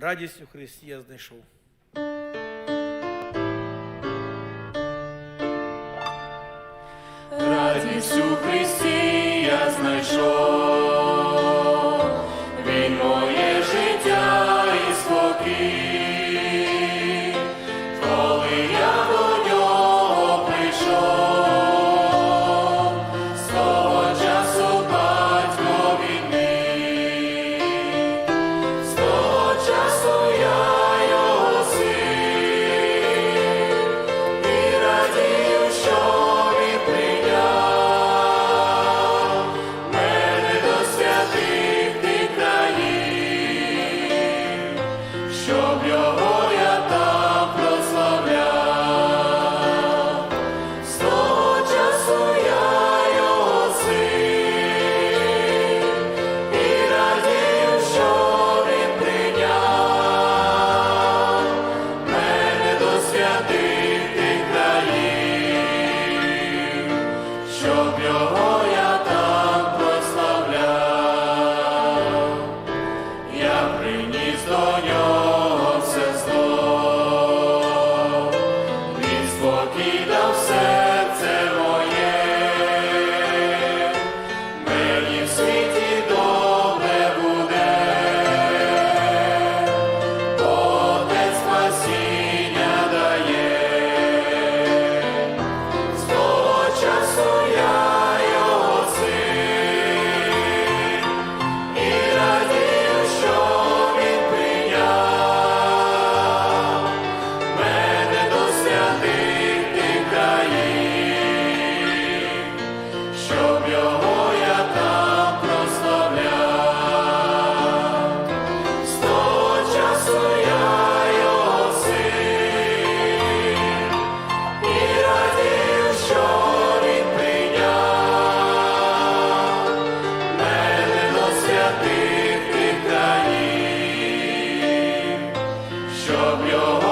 Радість у Христі я знайшов. Радість у Христі я знайшов. щоб його я там прославляв, я приніс до нього все зло, він спокій все. of your